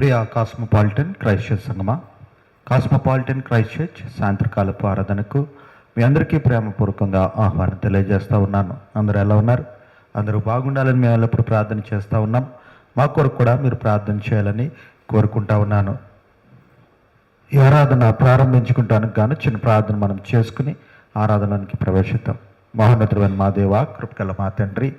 ప్రియ cosmopolitan Christ church సంగమా. Cosmopolitan Christ church సాయంత్రకాలపు ఆరాధనకు మీ అందరికీ ప్రేమపూర్వకంగా ఆహ్వానం తెలియజేస్తూ ఉన్నాను. అందరూ ఎలా ఉన్నారు? అందరూ బాగుండాలని మేము ఎల్లప్పుడూ ప్రార్థన చేస్తూ ఉన్నాం. మా కొరకు కూడా మీరు ప్రార్థన చేయాలని కోరుకుంటా ఉన్నాను. ఈ ఆరాధన ప్రారంభించుకుంటానికి గాను చిన్న ప్రార్థన మనం చేసుకుని ఆరాధనలోనికి ప్రవేశిద్దాం. మహోన్నతుడైన మా దేవ కృపకల మా తండ్రి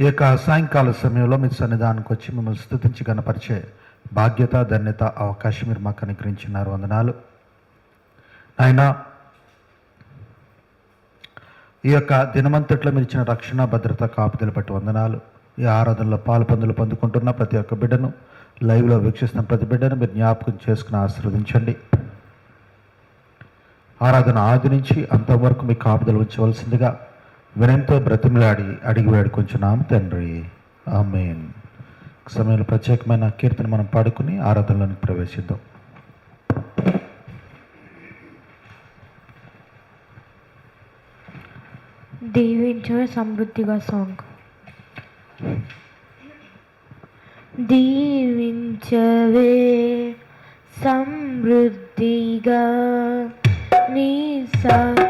ఈ యొక్క సాయంకాల సమయంలో మీ సన్నిధానానికి వచ్చి మిమ్మల్ని స్థుతించి కనపరిచే బాధ్యత ధన్యత అవకాశం మీరు మాకు అనుగ్రహించినారు. వందనాలు. ఆయన ఈ యొక్క దినమంతట్లో మీరు ఇచ్చిన రక్షణ భద్రత కాపుదల బట్టి వందనాలు. ఈ ఆరాధనలో పాలు పందులు పొందుకుంటున్న ప్రతి ఒక్క బిడ్డను లైవ్లో వీక్షిస్తున్న ప్రతి బిడ్డను మీరు జ్ఞాపకం చేసుకుని ఆశీర్వదించండి. ఆరాధన ఆది నుంచి అంతవరకు మీ కాపుదలు ఉంచవలసిందిగా వినంతో బ్రతిమలాడి అడిగి వేడుకొంచున్నాం తండ్రి. ఆమెన్. సమయంలో ప్రత్యేకమైన కీర్తన మనం పాడుకుని ఆరాధనలోనికి ప్రవేశిద్దాం. దీవించే సమృద్ధిగా సాంగ్. దీవించవే సమృద్ధిగా నీ సాక్షిగా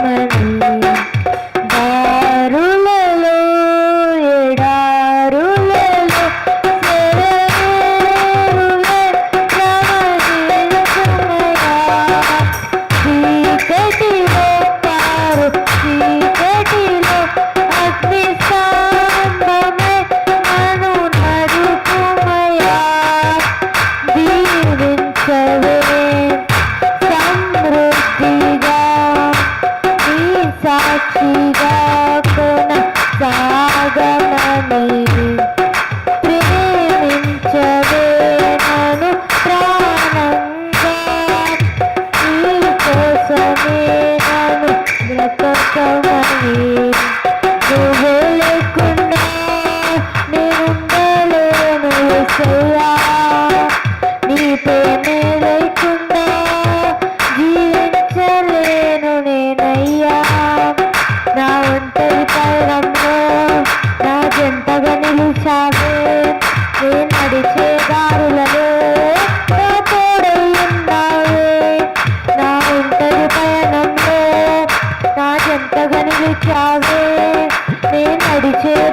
నేను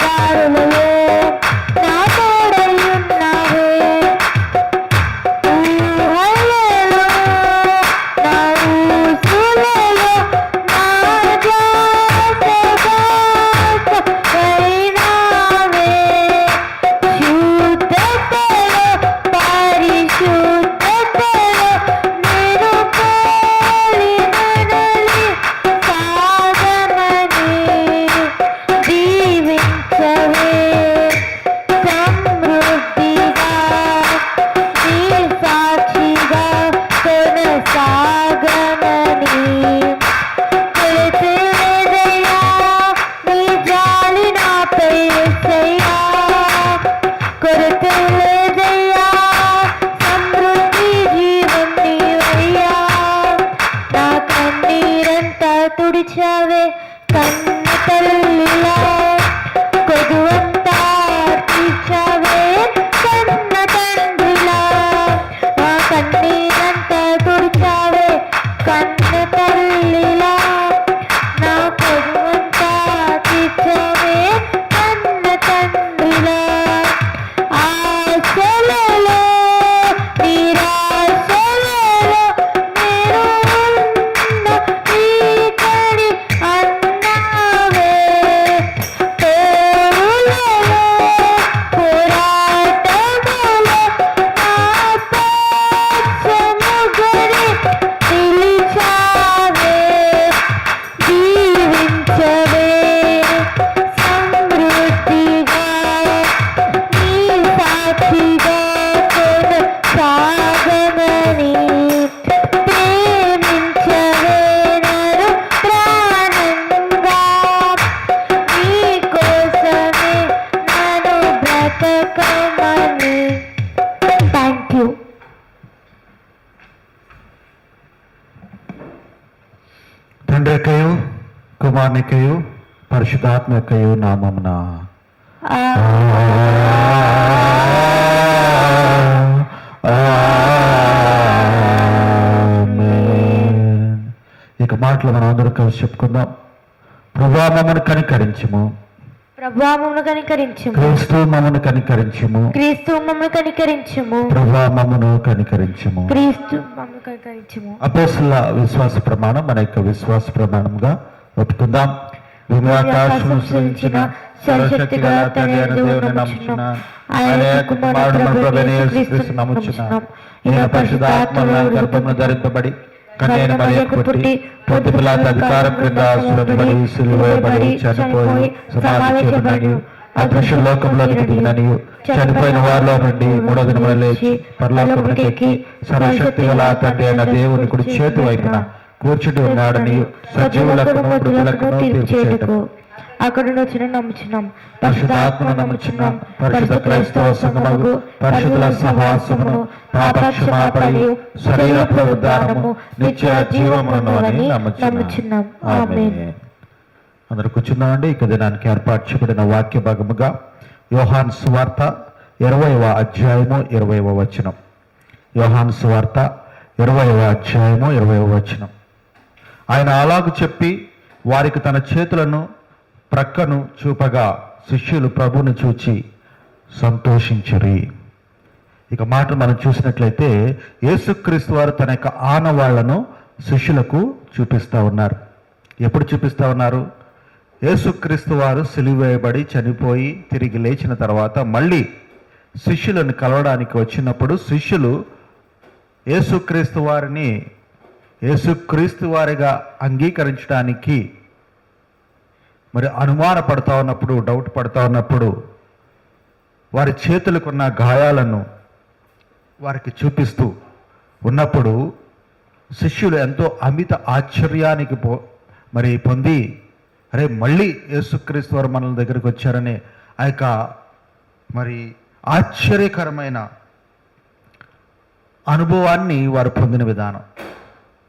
যাবে కుమారునికయు పరిశుద్ధాత్మ యొక్కయు నామమున. ఇక మాటలు మనం అందరూ కలిసి చెప్పుకుందాం. ప్రభా మమ్మను కనికరించము. ప్రభా మమ్మను కనికరించుము. క్రీస్తు మమ్మను కనికరించము. క్రీస్తు మమ్మను కనికరించుము. ప్రభా మమ్మను కనికరించము. క్రీస్తు మమ్మను కనికరించుము. అపోస్తుల విశ్వాస ప్రమాణం మన యొక్క విశ్వాస ప్రమాణంగా ఒప్పుకుందాం. భూమి ఆకాశం సృజించిన సర్వశక్తి గల తండ్రి దేవుని నమ్ముచున్నాను ఆయన యొక్క కుమారుడు మన ప్రభువైన యేసుక్రీస్తు నమ్ముచున్నాను ఈయన పరిశుద్ధాత్మ గర్భమును ధరింపబడి కన్యైన మరియకు పుట్టి పొద్దు పిలాత అధికారం క్రింద సులభబడి సిలువబడి చనిపోయి సమాధి చేయబడి అదృశ్య లోకంలోనికి దిగిననియు చనిపోయిన వారిలో నుండి మూడో దినమున లేచి పరలోకమునికి ఎక్కి సర్వశక్తి గల తండ్రి అయిన దేవుని కుడి చేతి వైపున కూర్చుండి ఉన్నాడని సజీవులకు మృతులకు తీర్పు చేయటకు అక్కడ వచ్చిన నమ్ముచున్నాం. పరిశుద్ధాత్మను నమ్ముచున్నాం. పరిశుద్ధ క్రైస్తవ సంగమగు పరిశుద్ధుల సహవాసమును పాపక్షమాపణయు శరీర పునరుద్ధానము నిత్య జీవమును అని నమ్ముచున్నాం. అందరూ కూర్చున్నామండి ఇక దినానికి ఏర్పాటు చేయబడిన వాక్య భాగముగా యోహాన్ సువార్త ఇరవైవ అధ్యాయము ఇరవైవ వచనం. యోహాన్ సువార్త ఇరవైవ అధ్యాయము ఇరవైవ వచనం. ఆయన అలాగు చెప్పి వారికి తన చేతులను ప్రక్కను చూపగా శిష్యులు ప్రభుని చూచి సంతోషించరి. ఇక మాట మనం చూసినట్లయితే యేసుక్రీస్తు వారు తన యొక్క ఆనవాళ్ళను శిష్యులకు చూపిస్తా ఉన్నారు. ఎప్పుడు చూపిస్తా ఉన్నారు? యేసుక్రీస్తు వారు సిలివేయబడి చనిపోయి తిరిగి లేచిన తర్వాత మళ్ళీ శిష్యులను కలవడానికి వచ్చినప్పుడు శిష్యులు యేసుక్రీస్తు వారిని యేసుక్రీస్తు వారిగా అంగీకరించడానికి మరి అనుమాన పడుతూ ఉన్నప్పుడు డౌట్ పడుతూ ఉన్నప్పుడు వారి చేతులకున్న గాయాలను వారికి చూపిస్తూ ఉన్నప్పుడు శిష్యులు ఎంతో అమిత ఆశ్చర్యానికి పో మరి పొంది అరే మళ్ళీ యేసుక్రీస్తు వారు మనల దగ్గరికి వచ్చారనే ఆ యొక్క మరి ఆశ్చర్యకరమైన అనుభవాన్ని వారు పొందిన విధానం.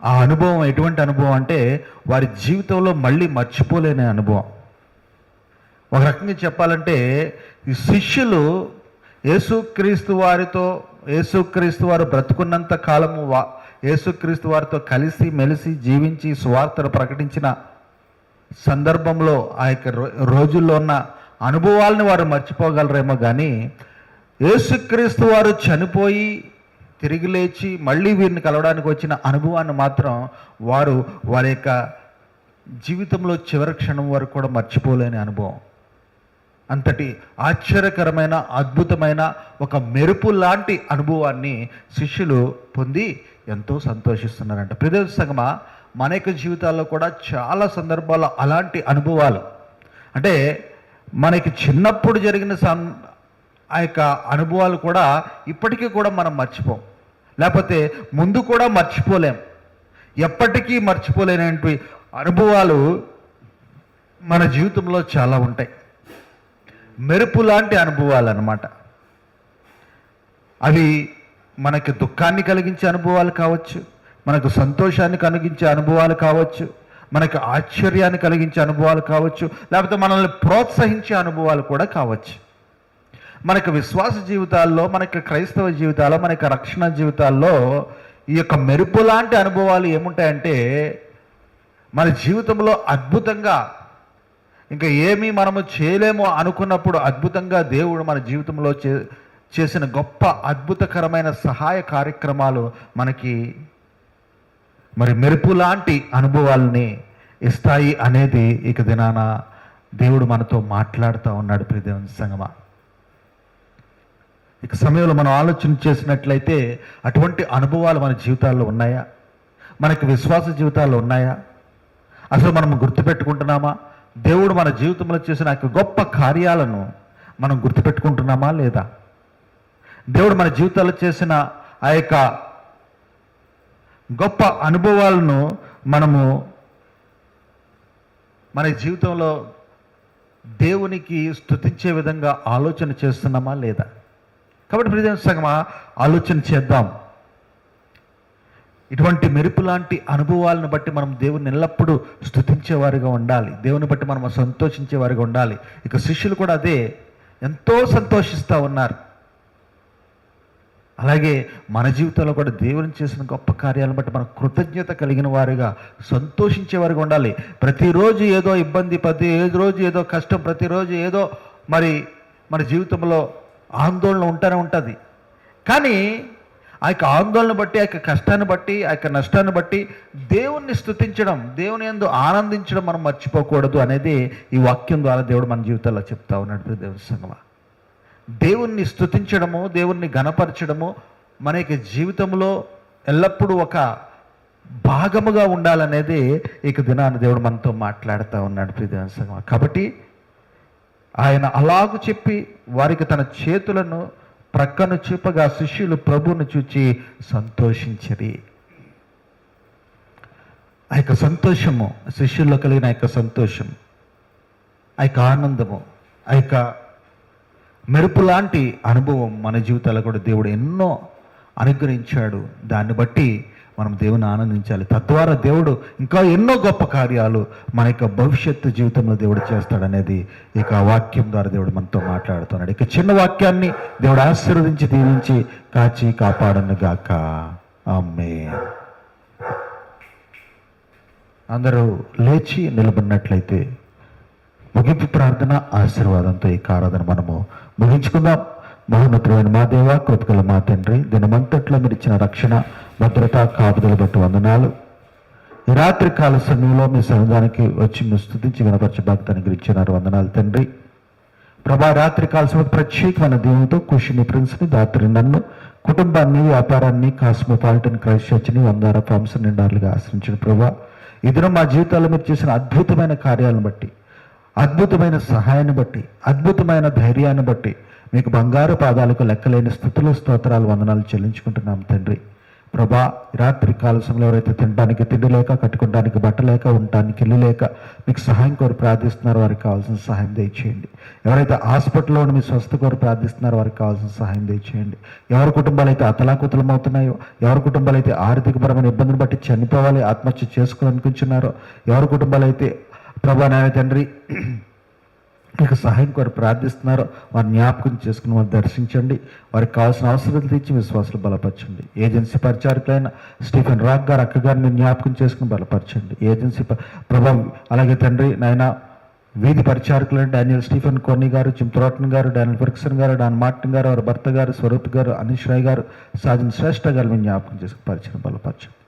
ఆ అనుభవం ఎటువంటి అనుభవం అంటే వారి జీవితంలో మళ్ళీ మర్చిపోలేని అనుభవం. ఒక రకంగా చెప్పాలంటే ఈ శిష్యులు యేసుక్రీస్తు వారితో యేసుక్రీస్తు వారు బ్రతుకున్నంత కాలము వా యేసుక్రీస్తు వారితో కలిసి మెలిసి జీవించి సువార్తను ప్రకటించిన సందర్భంలో ఆ యొక్క రోజుల్లో ఉన్న అనుభవాలను వారు మర్చిపోగలరేమో కానీ యేసుక్రీస్తు వారు చనిపోయి తిరిగి లేచి మళ్ళీ వీరిని కలవడానికి వచ్చిన అనుభవాన్ని మాత్రం వారు వారి యొక్క జీవితంలో చివరి క్షణం వరకు కూడా మర్చిపోలేని అనుభవం. అంతటి ఆశ్చర్యకరమైన అద్భుతమైన ఒక మెరుపు లాంటి అనుభవాన్ని శిష్యులు పొంది ఎంతో సంతోషిస్తున్నారంట. ప్రదేశ సంగమ మన యొక్క జీవితాల్లో కూడా చాలా సందర్భాల్లో అలాంటి అనుభవాలు. అంటే మనకి చిన్నప్పుడు జరిగిన సం ఆ యొక్క అనుభవాలు కూడా ఇప్పటికీ కూడా మనం మర్చిపోం. లేకపోతే ముందు కూడా మర్చిపోలేం. ఎప్పటికీ మర్చిపోలేనటువంటి అనుభవాలు మన జీవితంలో చాలా ఉంటాయి. మెరుపు లాంటి అనుభవాలు అన్నమాట అవి మనకి దుఃఖాన్ని కలిగించే అనుభవాలు కావచ్చు మనకు సంతోషాన్ని కలిగించే అనుభవాలు కావచ్చు మనకు ఆశ్చర్యాన్ని కలిగించే అనుభవాలు కావచ్చు లేకపోతే మనల్ని ప్రోత్సహించే అనుభవాలు కూడా కావచ్చు. మనకు విశ్వాస జీవితాల్లో మనకి క్రైస్తవ జీవితాల్లో మనకి రక్షణ జీవితాల్లో ఈ యొక్క మెరుపు లాంటి అనుభవాలు ఏముంటాయంటే మన జీవితంలో అద్భుతంగా ఇంకా ఏమీ మనము చేయలేము అనుకున్నప్పుడు అద్భుతంగా దేవుడు మన జీవితంలో చే చేసిన గొప్ప అద్భుతకరమైన సహాయ కార్యక్రమాలు మనకి మరి మెరుపు లాంటి అనుభవాల్ని ఇస్తాయి అనేది ఇక దినాన దేవుడు మనతో మాట్లాడుతూ ఉన్నాడు ప్రిదేవన్ సంగమా. ఇక సమయంలో మనం ఆలోచన చేసినట్లయితే అటువంటి అనుభవాలు మన జీవితాల్లో ఉన్నాయా? మనకి విశ్వాస జీవితాల్లో ఉన్నాయా? అసలు మనం గుర్తుపెట్టుకుంటున్నామా? దేవుడు మన జీవితంలో చేసిన ఆ యొక్క గొప్ప కార్యాలను మనం గుర్తుపెట్టుకుంటున్నామా లేదా? దేవుడు మన జీవితాల్లో చేసిన ఆ యొక్క గొప్ప అనుభవాలను మనము మన జీవితంలో దేవునికి స్థుతించే విధంగా ఆలోచన చేస్తున్నామా లేదా? కాబట్టి ప్రజల సగమా ఆలోచన చేద్దాం. ఇటువంటి మెరుపు లాంటి అనుభవాలను బట్టి మనం దేవుని ఎల్లప్పుడూ స్తుతించేవారిగా ఉండాలి. దేవుని బట్టి మనం సంతోషించేవారుగా ఉండాలి. ఇక శిష్యులు కూడా అదే ఎంతో సంతోషిస్తూ ఉన్నారు. అలాగే మన జీవితంలో కూడా దేవుని చేసిన గొప్ప కార్యాలను బట్టి మనం కృతజ్ఞత కలిగిన వారిగా సంతోషించేవారుగా ఉండాలి. ప్రతిరోజు ఏదో ఇబ్బంది ప్రతి రోజు ఏదో కష్టం ప్రతిరోజు ఏదో మరి మన జీవితంలో ఆందోళన ఉంటూనే ఉంటుంది. కానీ ఆ యొక్క ఆందోళన బట్టి ఆ యొక్క కష్టాన్ని బట్టి ఆ యొక్క నష్టాన్ని బట్టి దేవుణ్ణి స్థుతించడం దేవుని ఎందు ఆనందించడం మనం మర్చిపోకూడదు అనేది ఈ వాక్యం ద్వారా దేవుడు మన జీవితాల్లో చెప్తా ఉన్నాడు ప్రియ దేవుని సంగమ దేవుణ్ణి స్థుతించడము దేవుణ్ణి గణపరచడము మన యొక్క జీవితంలో ఎల్లప్పుడూ ఒక భాగముగా ఉండాలనేది ఇక దినాన్ని దేవుడు మనతో మాట్లాడుతూ ఉన్నాడు ప్రియదేవన్ సంగమ కాబట్టి ఆయన అలాగు చెప్పి వారికి తన చేతులను ప్రక్కను చూపగా శిష్యులు ప్రభువును చూచి సంతోషించది. ఆ యొక్క సంతోషము శిష్యుల్లో కలిగిన ఆ యొక్క సంతోషం ఆ యొక్క ఆనందము ఆ యొక్క మెరుపు లాంటి అనుభవం మన జీవితాల్లో కూడా దేవుడు ఎన్నో అనుగ్రహించాడు. దాన్ని బట్టి మనం దేవుని ఆనందించాలి. తద్వారా దేవుడు ఇంకా ఎన్నో గొప్ప కార్యాలు మన యొక్క భవిష్యత్తు జీవితంలో దేవుడు చేస్తాడనేది ఇక వాక్యం ద్వారా దేవుడు మనతో మాట్లాడుతున్నాడు. ఇక చిన్న వాక్యాన్ని దేవుడు ఆశీర్వదించి దీవించి కాచి కాపాడను గాక అమ్మే అందరూ లేచి నిలబడినట్లయితే ముగింపు ప్రార్థన ఆశీర్వాదంతో ఈ ఆరాధన మనము ముగించుకుందాం. మహోన్నతుడైన మా దేవ కృపగల మా తండ్రి దినమంతట్లో మీరు ఇచ్చిన రక్షణ భద్రత కాపుదలు బట్టి వందనాలు. ఈ రాత్రి కాల సమయంలో మీ సన్నిధానికి వచ్చి మీ స్థుతించి గణపరచ భక్తాన్ని గురించినారు వందనాలు తండ్రి. ప్రభా రాత్రి కాల సమయంలో ప్రత్యేకమైన దేవునితో కుషిని ప్రిన్స్ని దాత్రి నన్ను కుటుంబాన్ని వ్యాపారాన్ని కాస్మోపాలిటన్ క్రైస్ట్ చర్చిని వందార ఫార్మ్స్ నిండాలుగా ఆశ్రయించిన ప్రభా ఇద్దరు మా జీవితాల్లో మీరు చేసిన అద్భుతమైన కార్యాలను బట్టి అద్భుతమైన సహాయాన్ని బట్టి అద్భుతమైన ధైర్యాన్ని బట్టి మీకు బంగారు పాదాలకు లెక్కలేని స్థుతులు స్తోత్రాలు వందనాలు చెల్లించుకుంటున్నాం తండ్రి. ప్రభా రాత్రి కాల సమయంలో ఎవరైతే తినడానికి తిండి లేక కట్టుకోవడానికి బట్ట లేక ఉండటానికి ఇల్లు లేక మీకు సహాయం కోరి ప్రార్థిస్తున్నారో వారికి కావాల్సిన సహాయం దయచేయండి. ఎవరైతే హాస్పిటల్లో మీ స్వస్థ కోరి ప్రార్థిస్తున్నారో వారికి కావాల్సిన సహాయం దయచేయండి. ఎవరి కుటుంబాలు అయితే అతలాకుతలం అవుతున్నాయో ఎవరి కుటుంబాలు అయితే ఆర్థికపరమైన ఇబ్బందులు బట్టి చనిపోవాలి ఆత్మహత్య చేసుకోవాలనుకుంటున్నారో ఎవరి కుటుంబాలు అయితే ప్రభా నాయన తండ్రి మీకు సహాయం వారు ప్రార్థిస్తున్నారో. వారి జ్ఞాపకం చేసుకుని వారు దర్శించండి. వారికి కావాల్సిన అవసరాలు తీర్చి విశ్వాసాలు బలపరచండి. ఏజెన్సీ పరిచారకులైన స్టీఫెన్ రాక్ గారు అక్క గారిని జ్ఞాపకం చేసుకుని బలపరచండి. ఏజెన్సీ ప్రభావం అలాగే తండ్రి నాయన వీధి పరిచారకులైన డానియల్ స్టీఫెన్ కోర్ని గారు చింతరోటన్ గారు డానియల్ ఫెర్క్సన్ గారు డాన్ మార్టిన్ గారు వారి భర్త గారు స్వరూప్ గారు అనీష్ రాయ్ గారు సాజన్ శ్రేష్ఠ గారు మీరు జ్ఞాపకం చేసుకుని పరిచయం బలపరచండి.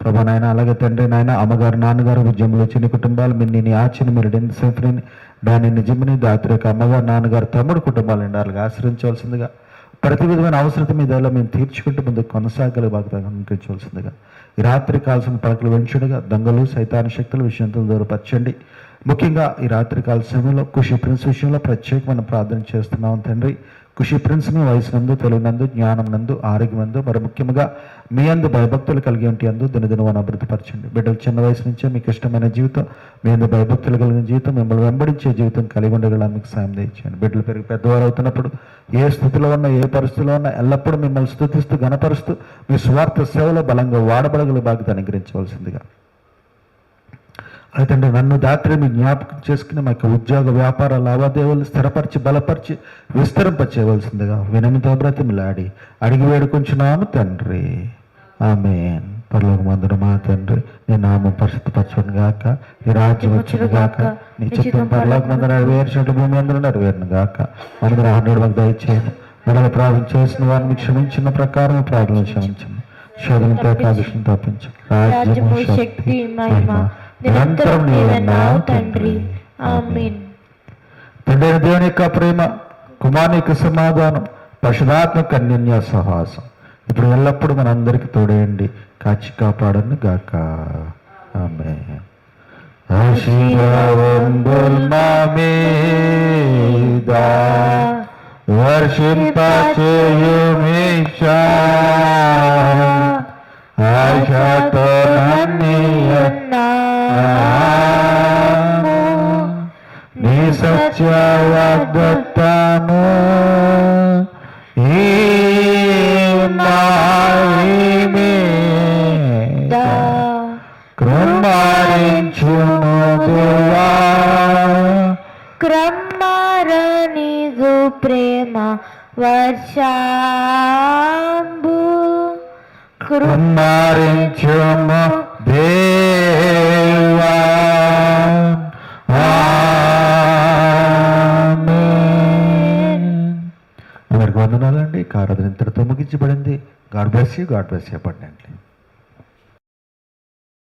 ప్రభా నాయన అలాగే తండ్రి నాయన అమ్మగారు నాన్నగారు ఉద్యమంలో చిన్న కుటుంబాలు మీరు నేను ఆచిన మీరు డెన్ దాని నిజమని దాత్రిక అమ్మగారు నాన్నగారు తమ్ముడు కుటుంబాలు ఎండాలుగా ఆశ్రయించవలసిందిగా ప్రతి విధమైన అవసరత మీద మేము తీర్చుకుంటూ ముందు కొనసాగల బాగా ఈ రాత్రి కాల్సిన పలకలు వెంచుడుగా దొంగలు సైతాన శక్తులు విషయంతో దూరపరచండి ముఖ్యంగా ఈ రాత్రి కాల సమయంలో కుషి ప్రిన్స్ విషయంలో ప్రత్యేకమైన ప్రార్థన చేస్తున్నాం తండ్రి. కుషి ప్రిన్స్ని వయసునందు తెలివినందు జ్ఞానం నందు ఆరోగ్యమందు మరి ముఖ్యంగా మీ అందు భయభక్తులు కలిగి ఉంటే అందు దినదినవన అభివృద్ధిపరచండి. బిడ్డలు చిన్న వయసు నుంచే మీకు ఇష్టమైన జీవితం మీ అందు భయభక్తులు కలిగిన జీవితం మిమ్మల్ని వెంబడించే జీవితం కలిగి ఉండగల మీకు సాయం దయచేయండి. బిడ్డలు పెరిగి పెద్దవారు అవుతున్నప్పుడు ఏ స్థితిలో ఉన్నా ఏ పరిస్థితిలో ఉన్నా ఎల్లప్పుడూ మిమ్మల్ని స్థుతిస్తూ గణపరుస్తూ మీ స్వార్థ సేవలో బలంగా వాడబడగల బాధ్యత అనుగ్రహించవలసిందిగా. అయితే నన్ను దాత్రి మీ జ్ఞాపకం చేసుకుని మా యొక్క ఉద్యోగ వ్యాపార లావాదేవీలు స్థిరపరిచి బలపరిచి విస్తరింప చేయవలసిందిగా వినమితో బ్రతిమిలాడి అడిగి వేడుకుంటున్నాను తండ్రి. ఆమె పరలోక మందున మా తండ్రి నీ నామం పరిశుద్ధపరచును గాక నీ రాజ్యం వచ్చును గాక నీ చిత్తం పరలోక మందు నెరవేర్చినట్టు భూమి అందరూ నెరవేరును గాక. మనకు రాహుడు మాకు దయచేయను మనకు ప్రార్థన చేసిన వారిని క్షమించిన ప్రకారం ప్రార్థన క్షమించము. శోధనతో కాదుష్యం తప్పించు రాజ్యము శక్తి మహిమ నిరంతరం తండ్రి. ఆమేన్. తండ్రి అయిన దేవుని యొక్క ప్రేమ కుమారుని యొక్క సమాధానం పశుధాత్మ కన్యన్య సహవాసం ఇప్పుడు ఎల్లప్పుడూ మనందరికీ తోడేయండి. కాచి కాపాడను గాక. ఆమె ఆశతో నీ సత్య వాగ్దత్తము కరుణించుము దేవా. ప్రేమ వర్షాంబు. కృమ్మరించుము దేవా. అందరికి వందనాలండి. కారదనంతటితో ముగించబడింది. God bless you God bless చెప్పండి అండి